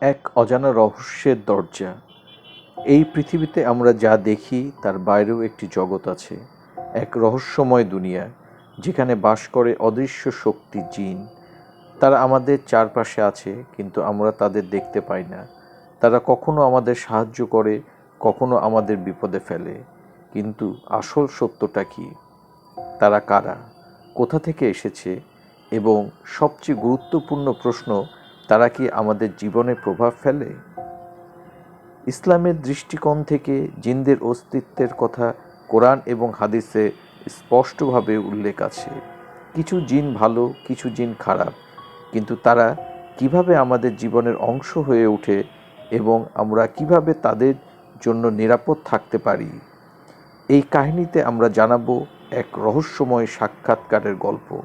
এক অজানা রহস্যের দরজা। এই পৃথিবীতে আমরা যা দেখি, তার বাইরেও একটি জগৎ আছে, এক রহস্যময় দুনিয়া, যেখানে বাস করে অদৃশ্য শক্তি জিন। তারা আমাদের চারপাশে আছে, কিন্তু আমরা তাদের দেখতে পাই না। তারা কখনো আমাদের সাহায্য করে, কখনো আমাদের বিপদে ফেলে। কিন্তু আসল সত্যটা কি? তারা কারা? কোথা থেকে এসেছে? এবং সবচেয়ে গুরুত্বপূর্ণ প্রশ্ন তারা কি আমাদের জীবনে প্রভাব ফেলে? ইসলামের দৃষ্টিকোণ থেকে জিনদের অস্তিত্বের কথা কোরআন এবং হাদিসে স্পষ্টভাবে উল্লেখ আছে। কিছু জিন ভালো, কিছু জিন খারাপ, কিন্তু তারা কীভাবে আমাদের জীবনের অংশ হয়ে ওঠে এবং আমরা কীভাবে তাদের জন্য নিরাপদ থাকতে পারি? এই কাহিনীতে আমরা জানাব এক রহস্যময় সাক্ষাৎকারের গল্প।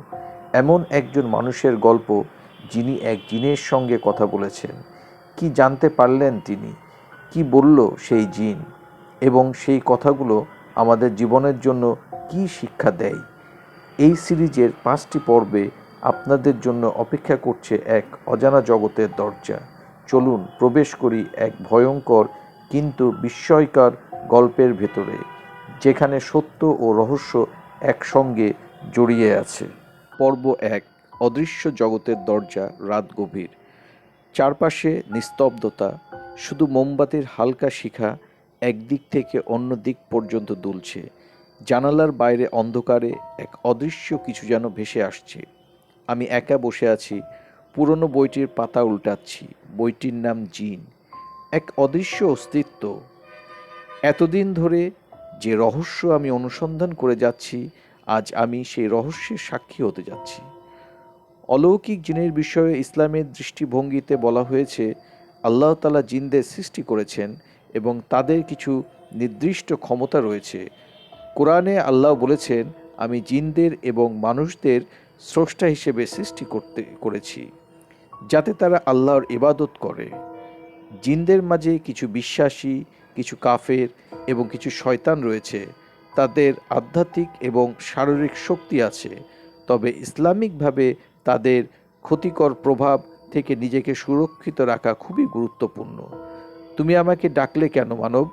এমন একজন মানুষের গল্প যিনি এক জিনের সঙ্গে কথা বলেছেন। কি জানতে পারলেন তিনি? কি বলল সেই জিন? এবং সেই কথাগুলো আমাদের জীবনের জন্য কি শিক্ষা দেয়? এই সিরিজের পাঁচটি পর্বে আপনাদের জন্য অপেক্ষা করছে এক অজানা জগতের দরজা। চলুন প্রবেশ করি এক ভয়ঙ্কর কিন্তু বিস্ময়কর গল্পের ভেতরে, যেখানে সত্য ও রহস্য একসঙ্গে জড়িয়ে আছে। পর্ব এক অদৃশ্য জগতের দরজা রাত গভীর। চারপাশে নিস্তব্ধতা, শুধু মোমবাতির হালকা শিখা একদিক থেকে অন্য দিক পর্যন্ত দুলছে। জানালার বাইরে অন্ধকারে এক অদৃশ্য কিছু যেন ভেসে আসছে। আমি একা বসে আছি, পুরনো বইটির পাতা উল্টাচ্ছি, বইটির নাম জিন। এক অদৃশ্য অস্তিত্ব। এতদিন ধরে যে রহস্য আমি অনুসন্ধান করে যাচ্ছি, আজ আমি সেই রহস্যের সাক্ষী হতে যাচ্ছি। অলৌকিক জিনের বিষয়ে ইসলামের দৃষ্টিভঙ্গিতে বলা হয়েছে, আল্লাহ তালা জিনদের সৃষ্টি করেছেন এবং তাদের কিছু নির্দিষ্ট ক্ষমতা রয়েছে। কোরআনে আল্লাহ বলেছেন, আমি জিনদের এবং মানুষদের স্রষ্টা হিসেবে সৃষ্টি করতে করেছি, যাতে তারা আল্লাহর ইবাদত করে। জিনদের মাঝে কিছু বিশ্বাসী, কিছু কাফের এবং কিছু শয়তান রয়েছে, তাদের আধ্যাত্মিক এবং শারীরিক শক্তি আছে, তবে ইসলামিকভাবে তাদের ক্ষতিকর প্রভাব থেকে নিজেকে সুরক্ষিত রাখা খুবই গুরুত্বপূর্ণ। তুমি আমাকে ডাকলে কেন, মানব?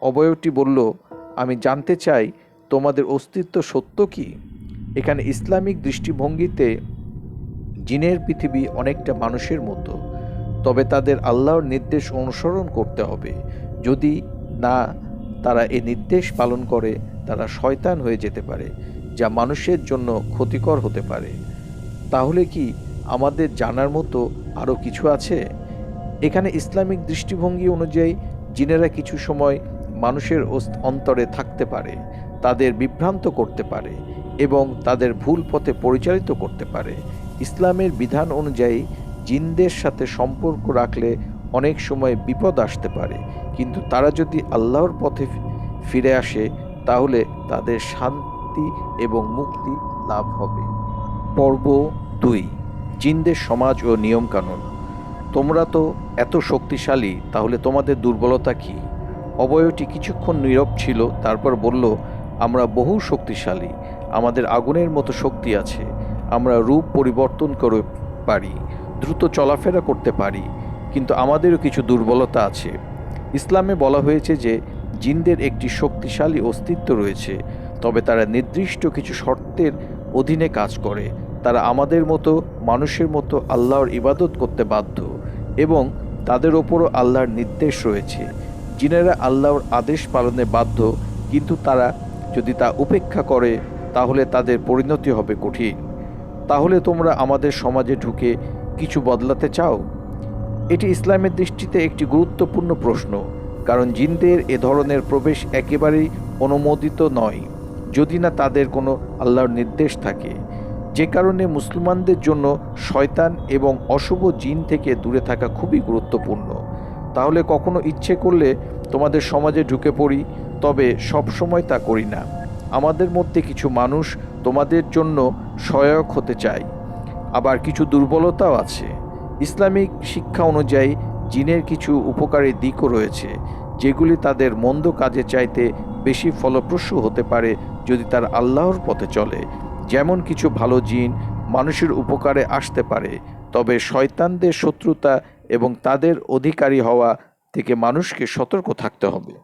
অবয়বটি বলল, আমি জানতে চাই তোমাদের অস্তিত্ব সত্য কি? এখানে ইসলামিক দৃষ্টিভঙ্গিতে জিনের পৃথিবী অনেকটা মানুষের মতো, তবে তাদের আল্লাহর নির্দেশ অনুসরণ করতে হবে। যদি না তারা এ নির্দেশ পালন করে, তারা শয়তান হয়ে যেতে পারে, যা মানুষের জন্য ক্ষতিকর হতে পারে। তাহলে কি আমাদের জানার মতো আরও কিছু আছে? এখানে ইসলামিক দৃষ্টিভঙ্গি অনুযায়ী জিনেরা কিছু সময় মানুষের অন্তরে থাকতে পারে, তাদের বিভ্রান্ত করতে পারে এবং তাদের ভুল পথে পরিচালিত করতে পারে। ইসলামের বিধান অনুযায়ী জিনদের সাথে সম্পর্ক রাখলে অনেক সময় বিপদ আসতে পারে, কিন্তু তারা যদি আল্লাহর পথে ফিরে আসে, তাহলে তাদের শান্তি এবং মুক্তি লাভ হবে। পর্ব দুই, জিনদের সমাজ ও নিয়মকানুন। তোমরা তো এত শক্তিশালী, তাহলে তোমাদের দুর্বলতা কি? অবয়টি কিছুক্ষণ নীরব ছিল, তারপর বলল, আমরা বহু শক্তিশালী, আমাদের আগুনের মতো শক্তি আছে, আমরা রূপ পরিবর্তন করে পারি, দ্রুত চলাফেরা করতে পারি, কিন্তু আমাদেরও কিছু দুর্বলতা আছে। ইসলামে বলা হয়েছে যে, জিনদের একটি শক্তিশালী অস্তিত্ব রয়েছে, তবে তারা নির্দিষ্ট কিছু শর্তের অধীনে কাজ করে তারা আমাদের মতো, মানুষের মতো আল্লাহর ইবাদত করতে বাধ্য এবং তাদের ওপরও আল্লাহর নির্দেশ রয়েছে। জিনেরা আল্লাহর আদেশ পালনে বাধ্য, কিন্তু তারা যদি তা উপেক্ষা করে, তাহলে তাদের পরিণতি হবে কঠিন। তাহলে তোমরা আমাদের সমাজে ঢুকে কিছু বদলাতে চাও? এটি ইসলামের দৃষ্টিতে একটি গুরুত্বপূর্ণ প্রশ্ন, কারণ জিনদের এ ধরনের প্রবেশ একেবারেই অনুমোদিত নয়। যদি না তাদের কোনো আল্লাহর নির্দেশ থাকে যে কারণে মুসলমানদের জন্য শয়তান এবং অশুভ জিন থেকে দূরে থাকা খুবই গুরুত্বপূর্ণ। তাহলে কখনো ইচ্ছে করলে তোমাদের সমাজে ঢুকে পড়ি, তবে সব সময় তা করি না। আমাদের মধ্যে কিছু মানুষ তোমাদের জন্য সহায়ক হতে চায়। আবার কিছু দুর্বলতাও আছে। ইসলামিক শিক্ষা অনুযায়ী জিনের কিছু উপকারী দিকও রয়েছে, যেগুলি তাদের মন্দ কাজে চাইতে বেশি ফলপ্রসূ হতে পারে যদি তার আল্লাহর পথে চলে। যেমন কিছু ভালো জিন মানুষের উপকারে আসতে পারে, তবে শয়তানদের শত্রুতা এবং তাদের অধিকারী হওয়া থেকে মানুষকে সতর্ক থাকতে হবে।